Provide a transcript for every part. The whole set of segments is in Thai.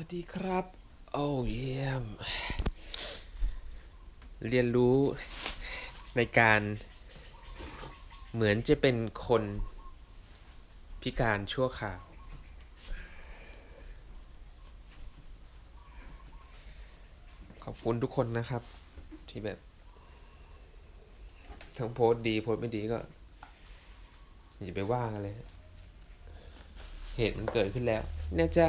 วัสดีครับ โอ้เยี่ยม เรียนรู้ในการเหมือนจะเป็นคนพิการชั่วคราว ขอบคุณทุกคนนะครับ ที่แบบ ทั้งโพสต์ดีโพสต์ไม่ดีก็ อย่าไปว่ากันเลย เหตุมันเกิดขึ้นแล้วนะจ๊ะ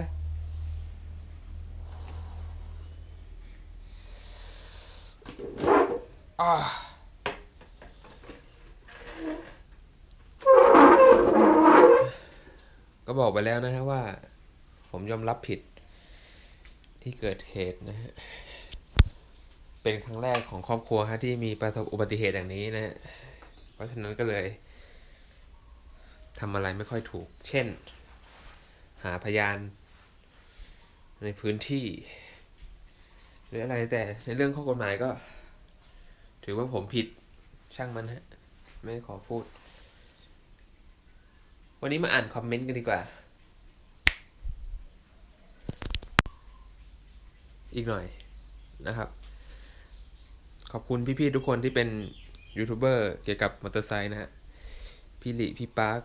อ่าก็บอกไปแล้วนะฮะว่า ผมยอมรับผิด ที่เกิดเหตุนะฮะ เป็นครั้งแรกของครอบครัวฮะที่มีประสบอุบัติเหตุอย่างนี้นะฮะ เพราะฉะนั้นก็เลยทำอะไรไม่ค่อยถูก เช่น หาพยาน ในพื้นที่ หรืออะไรแต่ในเรื่องข้อกฎหมายก็ ถือว่าผมผิดช่างมันฮะ ไม่ขอพูด วันนี้มาอ่านคอมเมนต์กันดีกว่า อีกหน่อยนะครับ ขอบคุณพี่ๆทุกคนที่เป็นยูทูบเบอร์เกี่ยวกับมอเตอร์ไซค์นะฮะ พี่หลิพี่ปาร์ค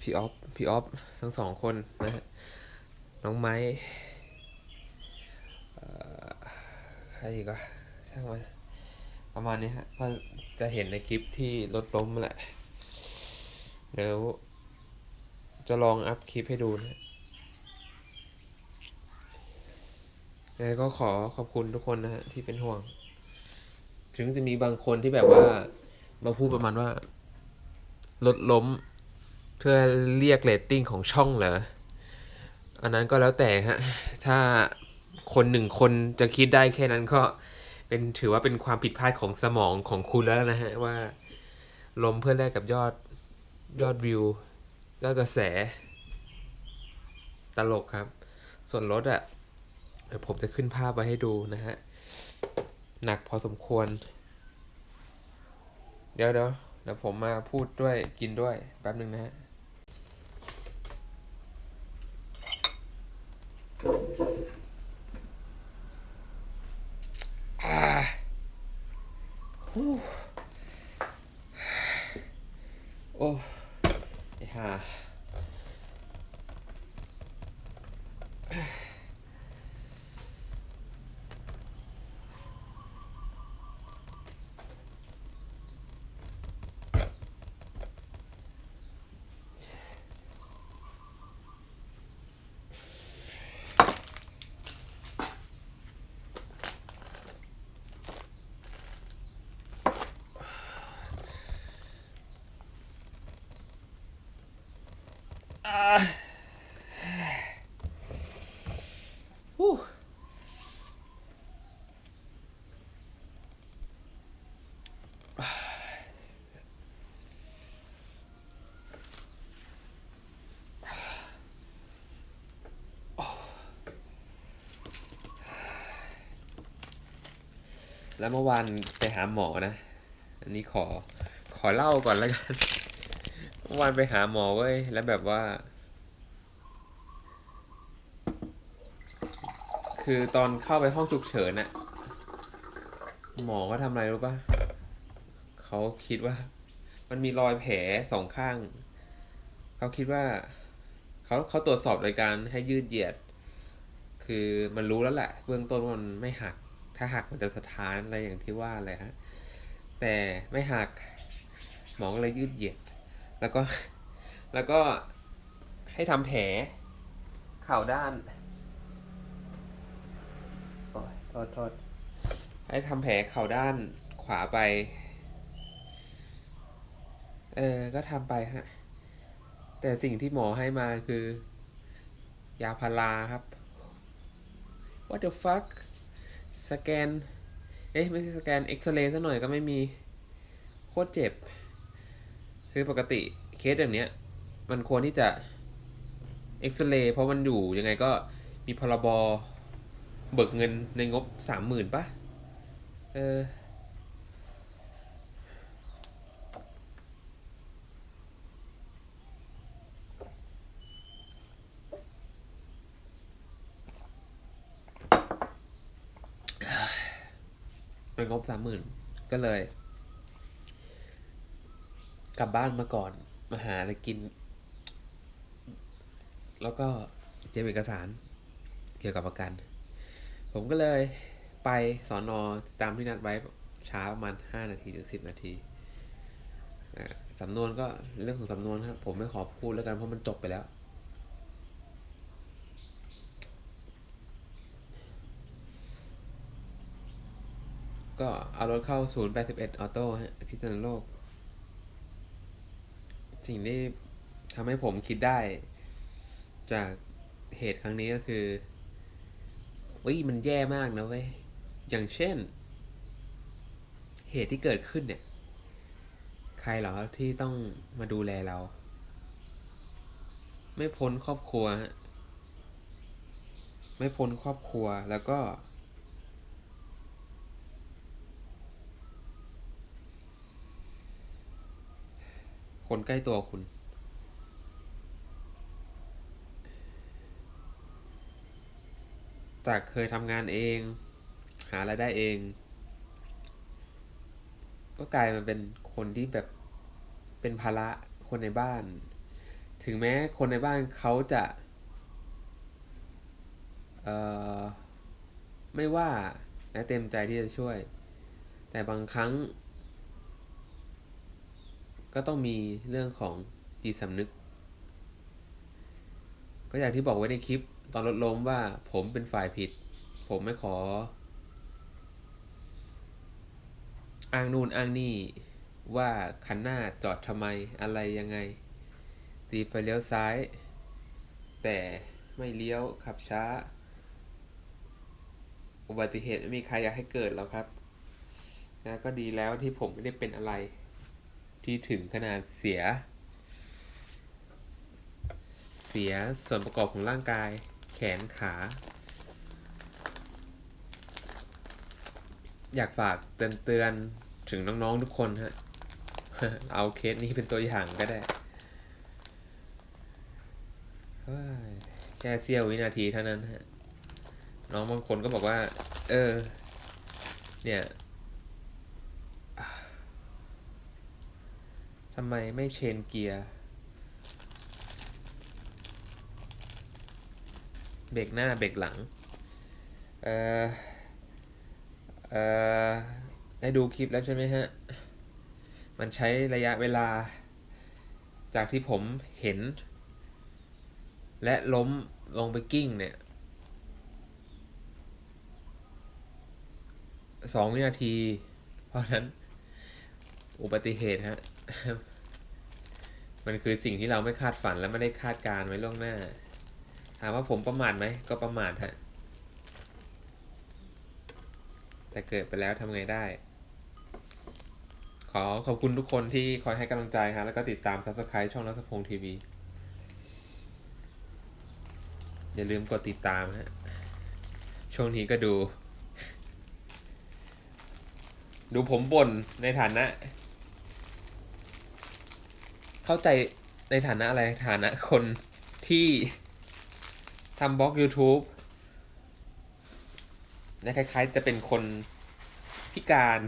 พี่ออฟ พี่ออฟ ทั้งสองคนนะฮะ น้องไม้ใครอีกอะช่างมัน ประมาณนี้ฮะก็จะเห็นในคลิปที่รถล้มแหละเดี๋ยวจะลองอัพคลิปให้ดูนะแล้วก็ขอขอบคุณทุกคนนะฮะที่เป็นห่วง ถึงจะมีบางคนที่แบบว่ามาพูดประมาณว่ารถล้ม เพื่อเรียกเรตติ้งของช่องเหรอ อันนั้นก็แล้วแต่ฮะ ถ้าคนหนึ่งคนจะคิดได้แค่นั้นก็ เป็นถือว่าเป็นความผิดพลาดของสมองของคุณแล้วนะฮะ ว่า ลมเพื่อแลกกับยอดยอดวิวยอดกระแส ตลกครับ ส่วนรถอะ่ะเดี๋ยวผมจะขึ้นภาพไว้ให้ดูนะฮะ หนักพอสมควร เดี๋ยวเดี๋ยวเดี๋ยวผมมาพูดด้วยกินด้วยแป๊บหนึ่งนะฮะ อ่า ฮู้โอ้ไอ้ห่าอ่า ฮู้แล้วเมื่อวานไปหาหมอนะ อันนี้ขอขอเล่าก่อนแล้วกัน เมื่อวานไปหาหมอเว้ย แล้วแบบว่า คือตอนเข้าไปห้องฉุกเฉินน่ะหมอก็ทำอะไรรู้ปะเขาคิดว่า มันมีรอยแผลสองข้าง เขาคิดว่าเขาเขาตรวจสอบโดยการให้ยืดเหยียด คือมันรู้แล้วแหละเบื้องต้นว่ามันไม่หัก ถ้าหักมันจะสะท้านอะไรอย่างที่ว่าเลยฮะแต่ไม่หัก หมอก็เลยยืดเหยียด แล้วก็แล้วก็ให้ทำแผลเข่าด้าน อยโทษโทษให้ทำแผลเข่าด้านขวาไป เออ ก็ทำไปฮะ แต่สิ่งที่หมอให้มาคือ ยาพาราครับ what the fuck สแกน เอ๊ะ ไม่ใช่สแกน เอ็กซเรย์ซะหน่อยก็ไม่มี โคตรเจ็บ คือปกติเคสอย่างเนี้ย มันควรที่จะ เอ็กซเรย์เพราะมันอยู่ยังไงก็มีพรบ เบิกเงินในงบสามหมื่นปะเออเนงบสามหมื่นก็เลย กลับบ้านมาก่อน มาหาอะไรกิน แล้วก็เตรียมเอกสารเกี่ยวกับประกัน ผมก็เลยไปสอนอตามที่นัดไว้ช้าประมาณห้านาทีถึงสิบนาทีสำนวนก็เรื่องของสำนวนครับผมไม่ขอพูดแล้วกันเพราะมันจบไปแล้ว ก็เอารถเข้าศูนย์แปดสิบเอ็ดออโต้ฮะพิจารณาโลก สิ่งที่ทำให้ผมคิดได้จากเหตุครั้งนี้ก็คือ เว้ยมันแย่มากนะเว้ย อย่างเช่น เหตุที่เกิดขึ้นเนี่ย ใครเหรอที่ต้องมาดูแลเรา ไม่พ้นครอบครัว ไม่พ้นครอบครัวแล้วก็ คนใกล้ตัวคุณ จากเคยทำงานเอง หารายได้เอง ก็กลายมาเป็นคนที่แบบเป็นภาระคนในบ้าน ถึงแม้คนในบ้านเขาจะเอ่อไม่ว่าและเต็มใจที่จะช่วย แต่บางครั้ง ก็ต้องมีเรื่องของจิตสำนึก ก็อย่างที่บอกไว้ในคลิป ตอนลดล้มว่าผมเป็นฝ่ายผิด ผมไม่ขอ อ้างนู่นอ้างนี่ว่าคันหน้าจอดทำไมอะไรยังไง ตีไฟเลี้ยวซ้าย แต่ไม่เลี้ยวขับช้า อุบัติเหตุไม่มีใครอยากให้เกิดหรอกครับนะก็ดีแล้วที่ผมไม่ได้เป็นอะไร ที่ถึงขนาดเสีย เสียส่วนประกอบของร่างกาย แขนขา อยากฝากเตือนเตือนๆถึงน้องๆทุกคนฮะ เอาเคสนี้เป็นตัวอย่างก็ได้แค่เสี้ยววินาทีเท่านั้นฮะ น้องบางคนก็บอกว่า เออ เนี่ยทำไมไม่เชนเกียร์ เบรกหน้าเบรกหลัง เออเออได้ดูคลิปแล้วใช่ไหมฮะ มันใช้ระยะเวลา จากที่ผมเห็น และล้มลงไปกิ้งเนี่ยสองวินาที เพราะฉะนั้น อุบัติเหตุฮะ มันคือสิ่งที่เราไม่คาดฝันและไม่ได้คาดการณ์ไว้ล่วงหน้า ถามว่าผมประมาทไหมก็ประมาทฮะแต่เกิดไปแล้วทำไงได้ ขอขอบคุณทุกคนที่คอยให้กำลังใจฮะแล้วก็ติดตาม subscribe ช่องรัศพงศ์ทีวี อย่าลืมกดติดตามฮะ ช่วงนี้ก็ดู ดูผมบ่นในฐานะ เข้าใจในฐานะอะไรฐานะคนที่ ทำบล็อก YouTube และคล้ายๆ จะเป็นคนพิการ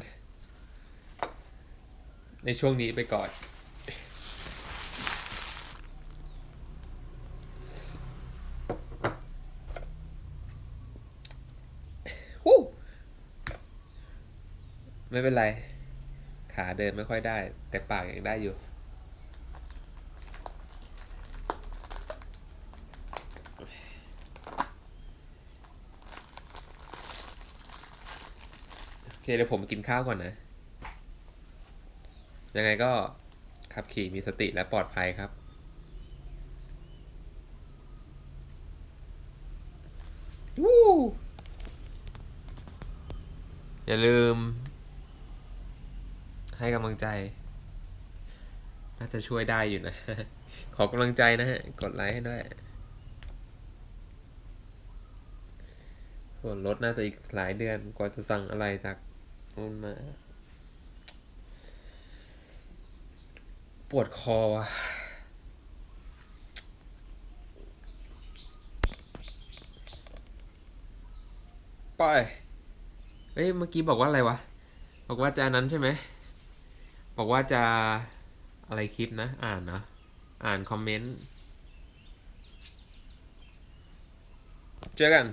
ในช่วงนี้ไปก่อน ไม่เป็นไร ขาเดินไม่ค่อยได้ แต่ปากยังได้อยู่ เคเดี๋ยวผมกินข้าวก่อนนะ ยังไงก็ขับขี่มีสติและปลอดภัยครับวู้อย่าลืม ให้กำลังใจ น่าจะช่วยได้อยู่นะ ขอกำลังใจนะฮะ กดไลค์ให้ด้วย ส่วนรถน่าจะอีกหลายเดือนกว่าจะสั่งอะไรจาก นู่นมา ปวดคอว่ะไปเอ้ยเมื่อกี้บอกว่าอะไรวะ บอกว่าจะนั้นใช่ไหม บอกว่าจะอะไรคลิปนะ อ่านนะ อ่านคอมเมนต์ เจอกัน